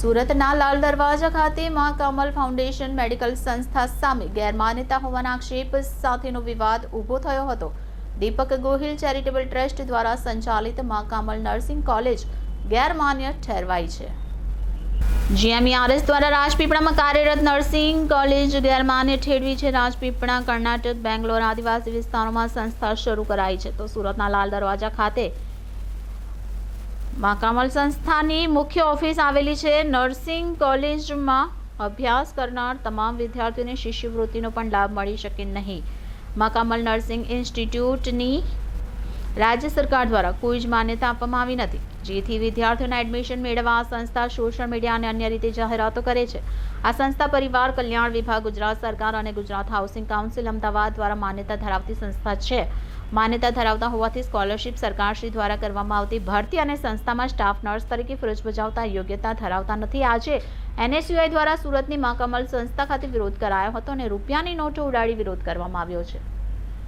સુરતના લાલ દરવાજા ખાતે મા કમલ ફાઉન્ડેશન મેડિકલ સંસ્થા સામે ગેરમાન્યતા હોવાના આક્ષેપ સાથેનો વિવાદ ઊભો થયો હતો. દીપક ગોહિલ ચેરિટેબલ ટ્રસ્ટ દ્વારા સંચાલિત મા કમલ નર્સિંગ કોલેજ ગેરમાન્ય ઠેરવાઈ છે. જીએમઈઆરએસ દ્વારા રાજપીપળામાં કાર્યરત નર્સિંગ કોલેજ ગેરમાન્ય ઠેરવી છે. રાજપીપળા, કર્ણાટક, બેંગ્લોર આદિવાસી વિસ્તારોમાં સંસ્થા શરૂ કરાઈ છે. તો સુરતના લાલ દરવાજા ખાતે મા કમલ સંસ્થાની મુખ્ય ઓફિસ આવેલી છે નર્સિંગ કોલેજમાં અભ્યાસ કરનાર તમામ વિદ્યાર્થીઓને શિષ્યવૃત્તિનો પણ લાભ મળી શકે નહીં. મા કમલ નર્સિંગ ઇન્સ્ટિટ્યૂટની રાજ્ય સરકાર દ્વારા કોઈ જ માન્યતા આપવામાં આવી નથી. જેથી વિદ્યાર્થીઓના એડમિશન મેળવવા આ સંસ્થા સોશિયલ મીડિયા અને અન્ય રીતે જાહેરાતો કરે છે. આ સંસ્થા પરિવાર કલ્યાણ વિભાગ, ગુજરાત સરકાર અને ગુજરાત હાઉસિંગ કાઉન્સિલ અમદાવાદ દ્વારા માન્યતા ધરાવતી સંસ્થા છે. માન્યતા ધરાવતા હોવાથી સ્કોલરશિપ સરકારશ્રી દ્વારા કરવામાં આવતી ભરતી અને સંસ્થામાં સ્ટાફ નર્સ તરીકે ફરજ બજાવતા યોગ્યતા ધરાવતા નથી. આજે એનએસયુઆઈ દ્વારા સુરતની માકમલ સંસ્થા ખાતે વિરોધ કરાયો હતો અને રૂપિયાની નોટો ઉડાડી વિરોધ કરવામાં આવ્યો છે.